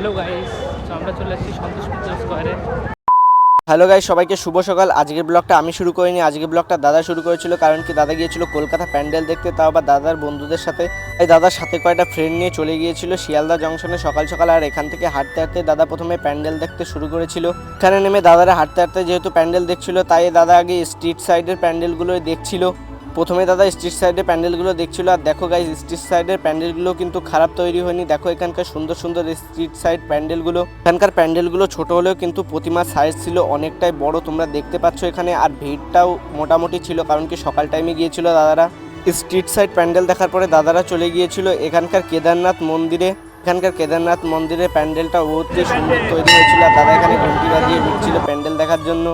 Hello guys আমরা চলে স্কোয়ারে। হ্যালো গাই সবাইকে শুভ সকাল। আজকের ব্লগটা আমি শুরু করিনি। আজকের ব্লগটা দাদা শুরু করেছিল কারণ কি দাদা গিয়েছিল কলকাতা প্যান্ডেল দেখতে, তাও আবার দাদার বন্ধুদের সাথে। তাই দাদার সাথে কয়েকটা ফ্রেন্ড নিয়ে চলে গিয়েছিল শিয়ালদা জংশনে সকাল সকাল, আর এখান থেকে হাঁটতে হাঁটতে দাদা প্রথমে প্যান্ডেল দেখতে শুরু করেছিল। এখানে নেমে দাদারা হাঁটতে হাঁটতে যেহেতু প্যান্ডেল দেখছিল, তাই দাদা আগে স্ট্রিট সাইডের প্যান্ডেলগুলো দেখছিল। প্রথমে দাদা স্ট্রিট সাইডে প্যান্ডেলগুলো দেখছিল আর দেখো গাইজ স্ট্রিট সাইডের প্যান্ডেলগুলো কিন্তু খারাপ তৈরি হয়নি। দেখো এখানকার সুন্দর সুন্দর স্ট্রিট সাইড প্যান্ডেলগুলো। এখানকার প্যান্ডেলগুলো ছোট হলেও কিন্তু প্রতিমার সাইজ ছিল অনেকটাই বড়, তোমরা দেখতে পাচ্ছ এখানে। আর ভিড়টাও মোটামুটি ছিল, কারণ কি সকাল টাইমে গিয়েছিল দাদারা। স্ট্রিট সাইড প্যান্ডেল দেখার পরে দাদারা চলে গিয়েছিল এখানকার কেদারনাথ মন্দিরে। এখানকার কেদারনাথ মন্দিরের প্যান্ডেলটা অতি সুন্দর তৈরি হয়েছিল আর দাদা এখানে ঘন্টি বাজিয়ে ঢুকছিল প্যান্ডেল দেখার জন্য।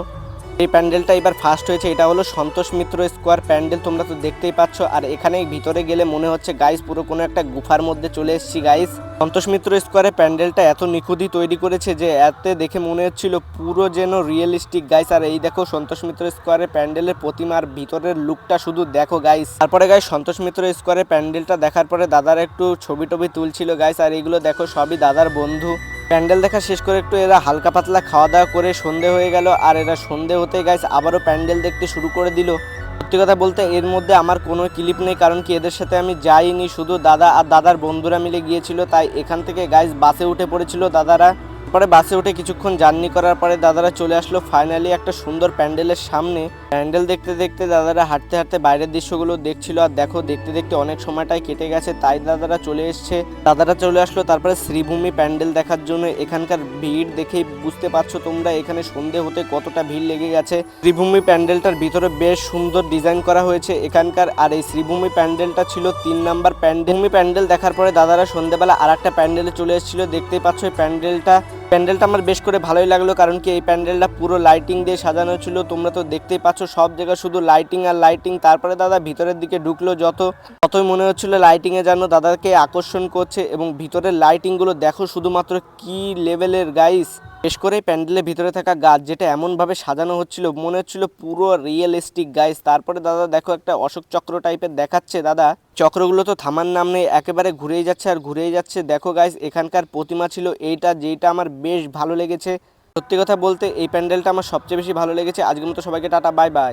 এই প্যান্ডেলটা এবার ফার্স্ট হয়েছে, এটা হলো সন্তোষ মিত্র স্কোয়ার প্যান্ডেল, তোমরা তো দেখতেই পাচ্ছ। আর এখানে ভিতরে গেলে মনে হচ্ছে গাইস পুরো কোনো একটা গুফার মধ্যে চলে এসেছি গাইস সন্তোষ মিত্র স্কোয়ারে প্যান্ডেলটা এত নিখুঁতই তৈরি করেছে যে, এতে দেখে মনে হচ্ছিল পুরো যেন রিয়েলিস্টিক গাইস আর এই দেখো, সন্তোষ মিত্র স্কোয়ারে প্যান্ডেলের প্রতিমার ভিতরের লুকটা শুধু দেখো গাইস তারপরে গাইস সন্তোষ মিত্র স্কোয়ারে প্যান্ডেলটা দেখার পরে দাদার একটু ছবি টবি তুলছিল গাইস আর এইগুলো দেখো, সবই দাদার বন্ধু। প্যান্ডেল দেখা শেষ করে একটু এরা হালকা পাতলা খাওয়া দাওয়া করে সন্ধে হয়ে গেল, আর এরা সন্ধে হতে গাইস আবারও প্যান্ডেল দেখতে শুরু করে দিল। সত্যি কথা বলতে এর মধ্যে আমার কোনো ক্লিপ নেই, কারণ কি এদের সাথে আমি যাইনি, শুধু দাদা আর দাদার বন্ধুরা মিলে গিয়েছিল, তাই এখান থেকে গাইস বাসে উঠে পড়েছিল দাদারা। পরে বাসে উঠে কিছুক্ষণ জার্নি করার পরে দাদারা চলে আসলো ফাইনালি একটা সুন্দর প্যান্ডেলের সামনে। প্যান্ডেল দেখতে দেখতে দাদারা হাঁটতে হাঁটতে বাইরের দৃশ্যগুলো দেখছিল আর দেখো দেখতে দেখতে অনেক সময়টাই কেটে গেছে, তাই দাদারা চলে এসছে। দাদারা চলে আসলো তারপরে শ্রীভূমি প্যান্ডেল দেখার জন্য। এখানকার ভিড় দেখেই বুঝতে পারছ তোমরা এখানে সন্ধে হতে কতটা ভিড় লেগে গেছে। শ্রীভূমি প্যান্ডেলটার ভিতরে বেশ সুন্দর ডিজাইন করা হয়েছে। এখানকার আর এই শ্রীভূমি প্যান্ডেলটা ছিল তিন নাম্বার প্যান্ডেল। প্যান্ডেল দেখার পরে দাদারা সন্ধেবেলা আর একটা প্যান্ডেলে চলে এসেছিল। দেখতেই পাচ্ছ এই প্যান্ডেলটা প্যান্ডেলটা আমার বেশ করে ভালোই লাগল, কারণ কি এই প্যান্ডেলটা পুরো লাইটিং দিয়ে সাজানো ছিল। তোমরা তো দেখতেই পাচ্ছ সব জায়গায় শুধু লাইটিং আর লাইটিং তারপরে দাদা ভিতরের দিকে ঢুকলো যত, ততই মনে হচ্ছিল লাইটিংয়ে যেন দাদাকে আকর্ষণ করছে এবং ভিতরের লাইটিংগুলো দেখো শুধুমাত্র কি লেভেলের গাইস বেশ করে প্যান্ডেলের ভিতরে থাকা গাছ যেটা এমনভাবে সাজানো হচ্ছিল, মনে হচ্ছিল পুরো রিয়েলিস্টিক গাইস তারপরে দাদা দেখো একটা অশোক চক্র টাইপের দেখাচ্ছে দাদা। চক্রগুলো তো থামার নাম নেই, একেবারে ঘুরেই যাচ্ছে আর ঘুরেই যাচ্ছে। দেখো গাইস এখানকার প্রতিমা ছিল এইটা যেটা আমার বেশ ভালো লেগেছে। সত্যি কথা বলতে এই প্যান্ডেলটা আমার সবচেয়ে বেশি ভালো লেগেছে। আজকের মতো সবাইকে টাটা বাই বাই